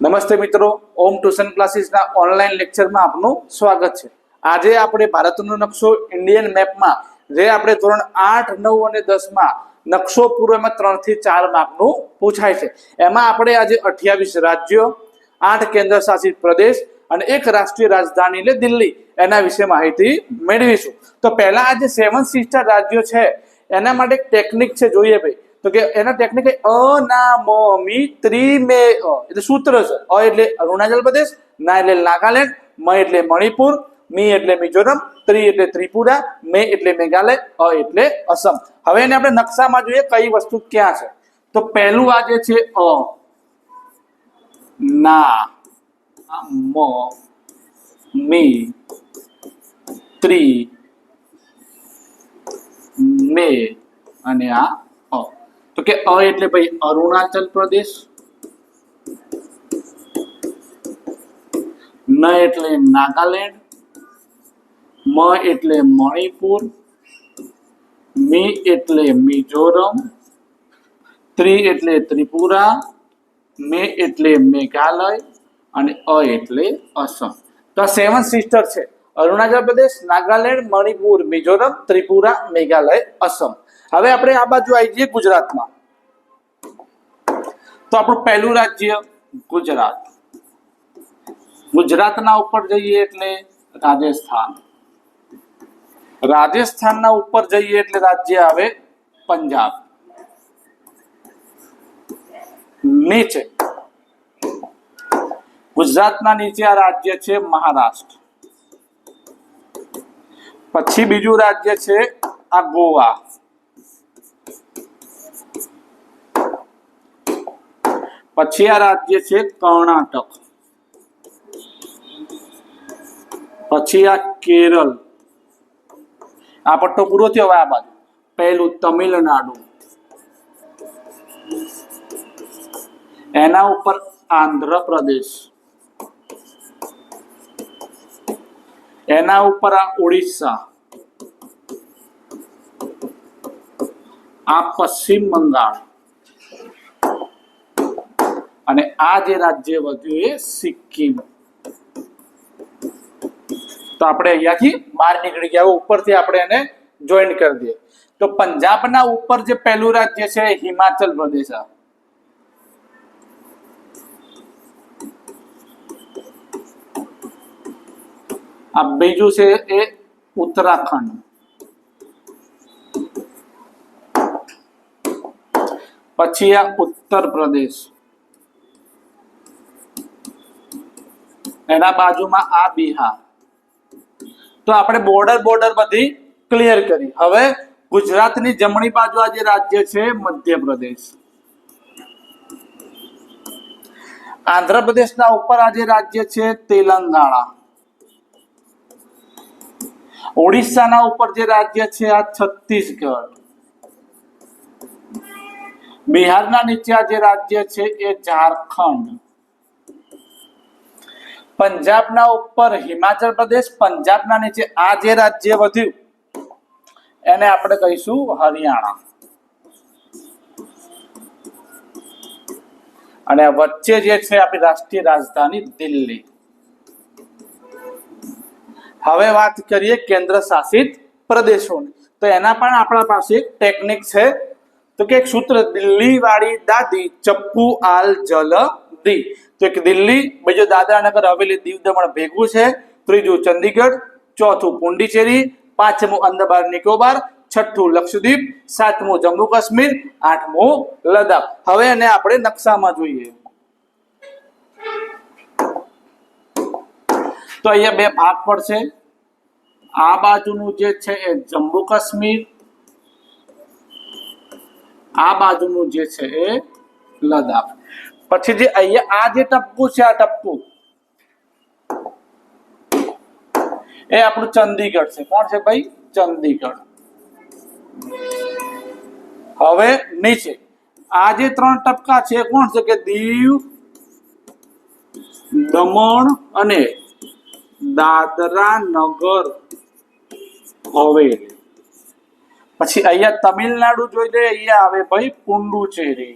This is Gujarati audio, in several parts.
નમસ્તે મિત્રો, ઓમ ટ્યુશન ક્લાસીસના ઓનલાઈન લેક્ચરમાં આપનું સ્વાગત છે. આજે આપણે ભારતનો નકશો ઇન્ડિયન મેપમાં, જે આપણે ધોરણ આઠ, નવ અને દસમાં, નકશો પૂરો એમાં ત્રણ ચાર માર્કનું પૂછાય છે. એમાં આપણે આજે અઠ્યાવીસ રાજ્યો, આઠ કેન્દ્ર શાસિત પ્રદેશ અને એક રાષ્ટ્રીય રાજધાની એટલે દિલ્હી, એના વિશે માહિતી મેળવીશું. તો પહેલા આ જે સેવન સિસ્ટર રાજ્યો છે. એના માટે એક ટેકનિક છે જોઈએ ભાઈ. તો કે એના ટેકનિક અ ના મ મી મે અ, એટલે સૂત્ર છે. અ એટલે અરુણાચલ પ્રદેશ, ના એટલે નાગાલેન્ડ, મ એટલે મણિપુર, મી એટલે મિઝોરમ, ત્રી એટલે ત્રિપુરા, મે એટલે મેઘાલય, અ એટલે અસમ. હવે એને આપણે નકશામાં જોઈએ કઈ વસ્તુ ક્યાં છે. તો પહેલું આ જે છે, અ, ના મ, મી, ત્રી, મે, અને આ તો કે અ એટલે ભાઈ અરુણાચલ પ્રદેશ, ન એટલે નાગાલેન્ડ, મ એટલે મણિપુર, મી એટલે મિઝોરમ, ત્રી એટલે ત્રિપુરા, મે એટલે મેઘાલય અને અ એટલે અસમ. તો આ સેવન સિસ્ટર છે. અરુણાચલ પ્રદેશ, નાગાલેન્ડ, મણિપુર, મિઝોરમ, ત્રિપુરા, મેઘાલય, અસમ. હવે આપણે આ બાજુ આવી જઈએ ગુજરાતમાં. તો આપણું પહેલું રાજ્ય ગુજરાત. ગુજરાતના ઉપર જઈએ એટલે રાજસ્થાન. રાજસ્થાનના ઉપર જઈએ એટલે રાજ્ય આવે પંજાબ. નીચે. ગુજરાતના નીચે આ રાજ્ય છે મહારાષ્ટ્ર. પછી બીજું રાજ્ય છે આ ગોવા. પછી આ રાજ્ય છે કર્ણાટક. પછી આ કેરળ. આ પટ્ટો પૂરો થયો આ બાજુ. પહેલું તમિલનાડુ. એના ઉપર આંધ્રપ્રદેશ. એના ઉપર આ ઓડિશા. આ પશ્ચિમ બંગાળ. અને આ જે રાજ્ય વધ્યું એ સિક્કિમ. તો આપણે અહીંયાથી બહાર નીકળી ગયા ઉપરથી આપણે એને જોઈન કરી દઈએ. તો પંજાબના ઉપર જે પહેલું રાજ્ય છે હિમાચલ પ્રદેશ આ બીજું છે એ ઉત્તરાખંડ. પછી આ ઉત્તર પ્રદેશ. એના બાજુમાં આ બિહાર. તો આપણે બોર્ડર બોર્ડર બધી ક્લિયર કરી. હવે ગુજરાતની જમણી બાજુ આ જે રાજ્ય છે, મધ્યપ્રદેશ. આંધ્રપ્રદેશના ઉપર આ જે રાજ્ય છે, તેલંગાણા. ઓડિશાના ઉપર જે રાજ્ય છે, આ છત્તીસગઢ. બિહારના નીચે આ જે રાજ્ય છે, એ ઝારખંડ. પંજાબના ઉપર, હિમાચલ પ્રદેશ, પંજાબના નીચે, આ જે રાજ્ય વધ્યું, એને આપણે કહીશું હરિયાણા. અને વચ્ચે જે છે આપણી રાષ્ટ્રીય રાજધાની દિલ્હી. હવે વાત કરીએ કેન્દ્ર શાસિત પ્રદેશોની. તો એના પણ આપણા પાસે એક ટેકનિક છે. તો કે એક સૂત્ર દિલ્હી વાળી દાદી ચપ્પુ આલ જલ દી એક દિલ્હી, બીજું દાદરા નગર હવેલી દીવ દમણ ભેગું છે. ત્રીજું ચંદીગઢ, ચોથું પુંડીચેરી, પાંચમું અંદમાન નિકોબાર, છઠ્ઠું લક્ષદ્વીપ, સાતમું જમ્મુ કાશ્મીર, આઠમું લદ્દાખ. હવે એને આપણે નકશામાં જોઈએ. તો અહીંયા બે ભાગ પડશે. આ બાજુનું જે છે એ જમ્મુ કાશ્મીર, આ બાજુનું જે છે એ લદ્દાખ. પછી જે અહીંયા આ જે ટપકું છે, આ ટપકું. એ આપણું ચંદીગઢ છે. કોણ છે ભાઈ? ચંદીગઢ. હવે નીચે. આ જે ત્રણ ટપકા છે કોણ છે કે દીવ, દમણ અને દાદરા નગર હવેલી. પછી અહીંયા તમિલનાડુ જોઈ લે, અહીંયા આવે ભાઈ પુંડુચેરી.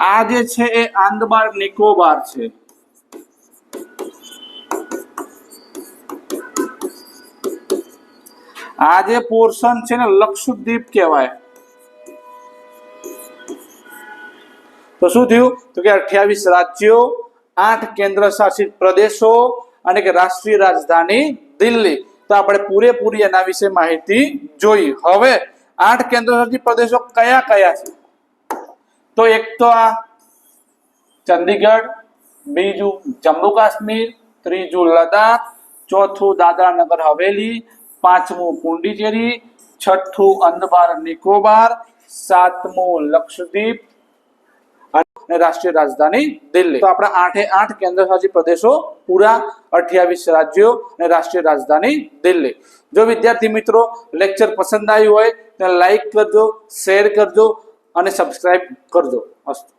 આ જે છે એ આંદમાન નિકોબાર છે. આ જે પોર્શન છે ને લક્ષદ્વીપ કહેવાય. તો શું થયું? તો કે અઠ્યાવીસ રાજ્યો, આઠ કેન્દ્ર શાસિત પ્રદેશો અને કે રાષ્ટ્રીય રાજધાની દિલ્હી. તો આપણે પૂરેપૂરી એના વિશે માહિતી જોઈ. હવે આઠ કેન્દ્ર શાસિત પ્રદેશો કયા કયા છે? તો એક તો આ ચંદીગઢ, બીજું જમ્મુ કાશ્મીર, ત્રીજું લદ્દાખ, ચોથું દાદરા નગર હવેલી, પાંચમું પુંડીચેરી, છઠ્ઠું અંદમાન નિકોબાર, સાતમું લક્ષદ્વીપ અને રાષ્ટ્રીય રાજધાની દિલ્હી. તો આપણા આઠે આઠ કેન્દ્ર શાસિત પ્રદેશો પૂરા અઠ્યાવીસ રાજ્યો અને રાષ્ટ્રીય રાજધાની દિલ્હી. જો વિદ્યાર્થી મિત્રો લેક્ચર પસંદ આવ્યું હોય તો લાઈક કરજો શેર કરજો અને સબસ્ક્રાઈબ કરજો. અસ્તુ